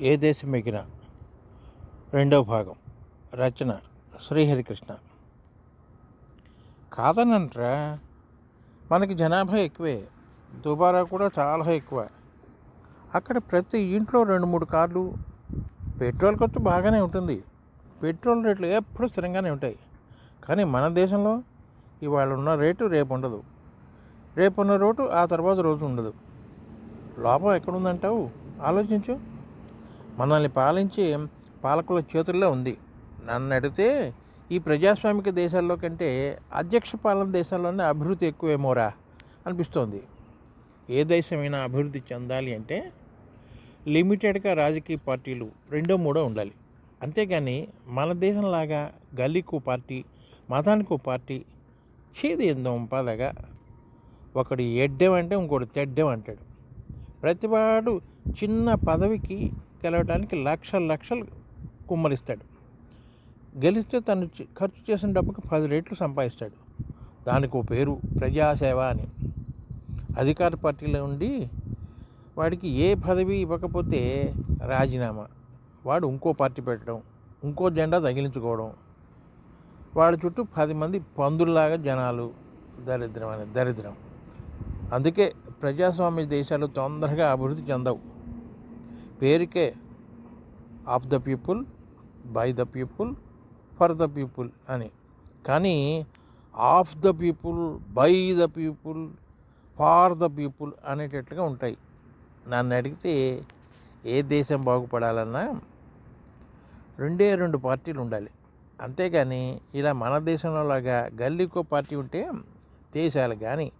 ఏ దేశం ఎగిన రెండవ భాగం. రచన శ్రీహరికృష్ణ. కాదనంటరా మనకి జనాభా ఎక్కువే. దుబారా కూడా చాలా ఎక్కువ. అక్కడ ప్రతి ఇంట్లో రెండు మూడు కార్లు. పెట్రోల్ ఖర్చు బాగానే ఉంటుంది. పెట్రోల్ రేట్లు ఎప్పుడు స్థిరంగానే ఉంటాయి. కానీ మన దేశంలో ఇవాళ ఉన్న రేటు రేపు ఉండదు. రేపు ఉన్న రోటు ఆ తర్వాత రోజు ఉండదు. లోపం ఎక్కడుందంటావు? ఆలోచించు. మనల్ని పాలించే పాలకుల చేతుల్లో ఉంది. నన్ను అడిగితే ఈ ప్రజాస్వామిక దేశాల్లో కంటే అధ్యక్ష పాలన దేశాల్లోనే అభివృద్ధి ఎక్కువేమోరా అనిపిస్తోంది. ఏ దేశమైనా అభివృద్ధి చెందాలి అంటే లిమిటెడ్గా రాజకీయ పార్టీలు రెండో మూడో ఉండాలి. అంతేగాని మన దేశంలాగా గల్లీకు పార్టీ మతానికి పార్టీ చేది ఎందో ఉంపాలగా ఒకడు ఎడ్డం అంటే ఇంకోటి తెడ్డం అంటాడు ప్రతివాడు చిన్న పదవికి గెలవడానికి లక్షల లక్షలు కుమ్మరిస్తాడు. గెలిస్తే తను ఖర్చు చేసిన డబ్బుకి పది రెట్లు సంపాదిస్తాడు. దానికి ఓ పేరు ప్రజాసేవ అని. అధికార పార్టీలో ఉండి వాడికి ఏ పదవి ఇవ్వకపోతే రాజీనామా. వాడు ఇంకో పార్టీ పెట్టడం ఇంకో జెండా తగిలించుకోవడం. వాడి చుట్టూ పది మంది పందుల్లాగా జనాలు దరిద్రం అని దరిద్రం. అందుకే ప్రజాస్వామ్య దేశాలు తొందరగా అభివృద్ధి చెందవు. పేరుకే of the people by the people for the people అని. కానీ of the people by the people for the people అనేటట్లుగా ఉంటాయి. నన్ను అడిగితే ఏ దేశం బాగుపడాలన్నా రెండే రెండు పార్టీలు ఉండాలి. అంతేగాని ఇలా మన దేశంలో లాగా గల్లీకో పార్టీ ఉంటే దేశాలు కానీ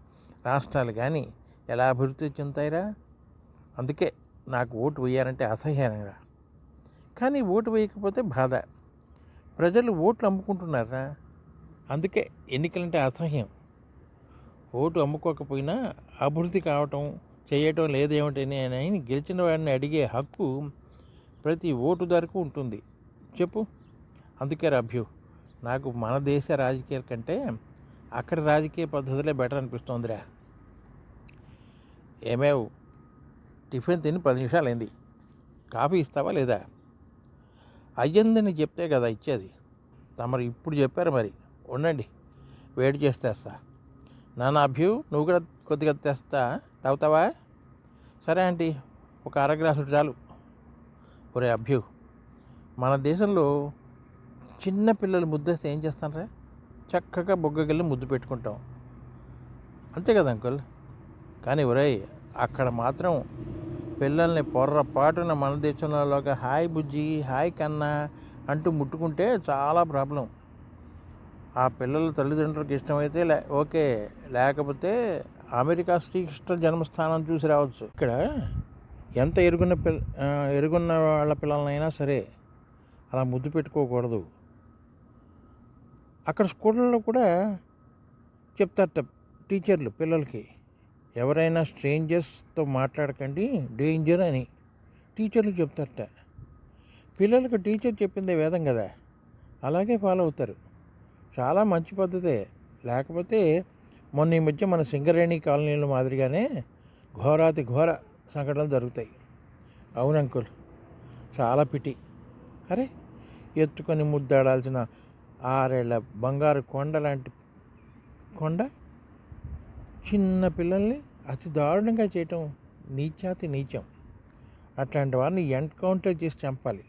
రాష్ట్రాలు కానీ ఎలా అభివృద్ధి చెందుతాయిరా? అందుకే నాకు ఓటు వేయాలంటే అసహ్యంగా. కానీ ఓటు వేయకపోతే బాధ. ప్రజలు ఓట్లు అమ్ముకుంటున్నారా? అందుకే ఎన్నికలంటే అసహ్యం. ఓటు అమ్ముకోకపోయినా అభివృద్ధి కావటం చేయటం లేదేమిటని అని గెలిచిన వాడిని అడిగే హక్కు ప్రతి ఓటుదారుకు ఉంటుంది. చెప్పు. అందుకే రభ్యు నాకు మన దేశ రాజకీయాల కంటే అక్కడ రాజకీయ పద్ధతులే బెటర్ అనిపిస్తోందిరా. ఏమేవ్? టిఫిన్ తిని పది నిమిషాలు అయింది కాఫీ ఇస్తావా లేదా? అయ్యిందని చెప్తే కదా ఇచ్చేది. తమరు ఇప్పుడు చెప్పారు మరి. ఉండండి. వేడి చేసి తెస్తా. నాన్న అభ్యు నువ్వు కూడా కొద్దిగా తెస్తా. తాగుతావా? సరే ఆంటీ ఒక అర గ్లాసు చాలు. ఒరే అభ్యు మన దేశంలో చిన్న పిల్లలు ముద్దేస్తే ఏం చేస్తానరా? చక్కగా బొగ్గకెళ్ళి ముద్దు పెట్టుకుంటాం. అంతే కదా అంకుల్? కానీ ఒరేయ్ అక్కడ మాత్రం పిల్లల్ని పొర్రపాటున మన దేశంలోగా హాయ్ బుజ్జి హాయ్ కన్నా అంటూ ముట్టుకుంటే చాలా ప్రాబ్లం. ఆ పిల్లల తల్లిదండ్రులకు ఇష్టమైతే లే ఓకే. లేకపోతే అమెరికా శ్రీకృష్ణ జన్మస్థానం చూసి రావచ్చు. ఇక్కడ ఎంత ఎరుగున్న పిల్ల ఎరుగున్న వాళ్ళ పిల్లలనైనా సరే అలా ముద్దు పెట్టుకోకూడదు. అక్కడ స్కూళ్ళలో కూడా చెప్తారట టీచర్లు పిల్లలకి. ఎవరైనా స్ట్రేంజర్స్తో మాట్లాడకండి డేంజర్ అని టీచర్లు చెప్తారట. పిల్లలకు టీచర్ చెప్పిందే వేదం కదా. అలాగే ఫాలో అవుతారు. చాలా మంచి పద్ధతే. లేకపోతే మొన్న ఈ మధ్య మన సింగరేణి కాలనీల మాదిరిగానే ఘోరాతి ఘోర సంఘటనలు జరుగుతాయి. అవును అంకుల్. చాలా పిటి. అరే ఎత్తుకొని ముద్దాడాల్సిన ఆరేళ్ళ బంగారు కొండ లాంటి కొండ? చిన్న పిల్లల్ని అతి దారుణంగా చేయటం నీచాతి నీచం. అట్లాంటి వారిని ఎన్కౌంటర్ చేసి చంపాలి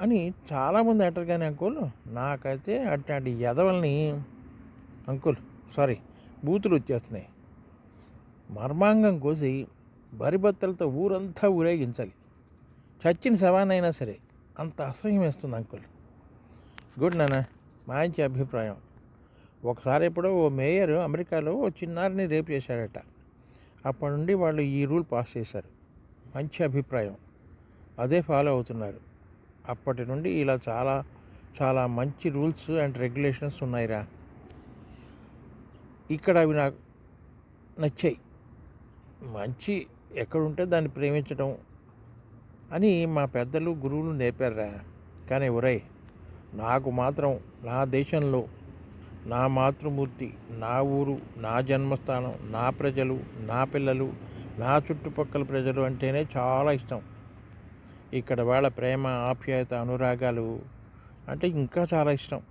అని చాలామంది అంటారు కానీ అంకుల్ నాకైతే అట్లాంటి ఎదవల్ని అంకుల్ సారీ బూతులు వచ్చేస్తున్నాయి. మర్మాంగం కోసి బరిబత్తలతో ఊరంతా ఊరేగించాలి. చచ్చిన శవానైనా సరే అంత అసహ్యం వేస్తుంది అంకుల్. గుడ్ నాన్న మంచి అభిప్రాయం. ఒకసారి ఎప్పుడో ఓ మేయర్ అమెరికాలో ఓ చిన్నారిని రేపు చేశాడట. అప్పటి నుండి వాళ్ళు ఈ రూల్ పాస్ చేశారు. మంచి అభిప్రాయం. అదే ఫాలో అవుతున్నారు. అప్పటి నుండి ఇలా చాలా చాలా మంచి రూల్స్ అండ్ రెగ్యులేషన్స్ ఉన్నాయిరా. ఇక్కడ అవి నాకు నచ్చాయి. మంచి ఎక్కడుంటే దాన్ని ప్రేమించడం అని మా పెద్దలు గురువులు నేర్పారా కానీ ఒరేయ్ నాకు మాత్రం నా దేశంలో నా మాతృమూర్తి నా ఊరు నా జన్మస్థానం నా ప్రజలు నా పిల్లలు నా చుట్టుపక్కల ప్రజలు అంటేనే చాలా ఇష్టం. ఇక్కడ వాళ్ళ ప్రేమ ఆప్యాయత అనురాగాలు అంటే ఇంకా చాలా ఇష్టం.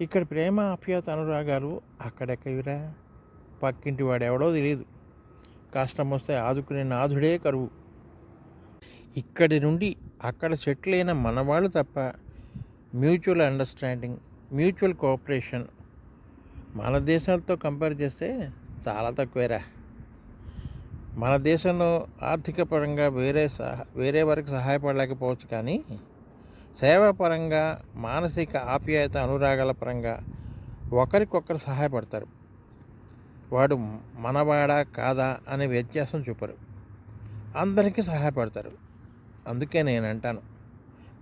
ఇక్కడ ప్రేమ ఆప్యాయత అనురాగాలు అక్కడెక్కవిరా పక్కింటి వాడు ఎవడో తెలియదు కష్టం వస్తే ఆదుకునే నాథుడే కరువు. ఇక్కడి నుండి అక్కడ సెటిల్ అయిన మనవాళ్ళు తప్ప మ్యూచువల్ అండర్స్టాండింగ్ మ్యూచువల్ కోఆపరేషన్ మన దేశాలతో కంపేర్ చేస్తే చాలా తక్కువేరా. మన దేశంలో ఆర్థిక పరంగా వేరే సహా వేరే వారికి సహాయపడలేకపోవచ్చు కానీ సేవాపరంగా మానసిక ఆప్యాయత అనురాగాల పరంగా ఒకరికొకరు సహాయపడతారు. వాడు మనవాడా కాదా అనే వ్యత్యాసం చూపరు. అందరికీ సహాయపడతారు. అందుకే నేను అంటాను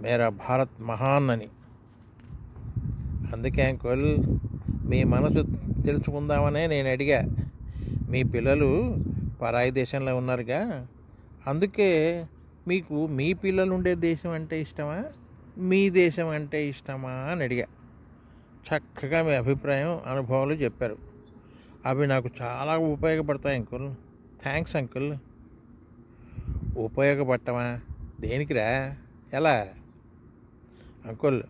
మేరా భారత్ మహాన్ అని. అందుకే అంకుల్ మీ మనసు తెలుసుకుందామనే నేను అడిగా. మీ పిల్లలు పరాయి దేశంలో ఉన్నారుగా. అందుకే మీకు మీ పిల్లలు ఉండే దేశం అంటే ఇష్టమా? మీ దేశం అంటే ఇష్టమా అని అడిగా. చక్కగా మీ అభిప్రాయం అనుభవాలు చెప్పారు. అవి నాకు చాలా ఉపయోగపడతాయి అంకుల్. Thanks uncle. ఉపయోగపడటమా? దేనికిరా? ఎలా? అంకుల్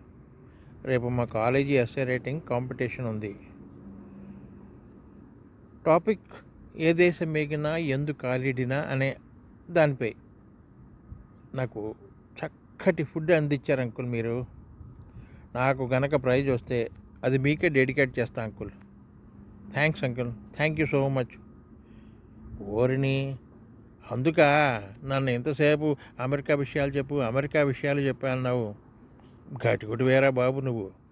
రేపు మా కాలేజీ ఎస్ఏ రేటింగ్ కాంపిటీషన్ ఉంది. టాపిక్ ఏ దేశం మేగినా ఎందు కాలిడినా అనే దానిపై నాకు చక్కటి ఫుడ్ అందించారు అంకుల్ మీరు. నాకు గనక ప్రైజ్ వస్తే అది మీకే డెడికేట్ చేస్తా uncle. Thanks uncle. Thank you so much. ఓరిని అందుక నన్ను ఎంతసేపు అమెరికా విషయాలు చెప్పు అమెరికా విషయాలు చెప్పాను నువ్వు వేరా బాబు నువ్వు.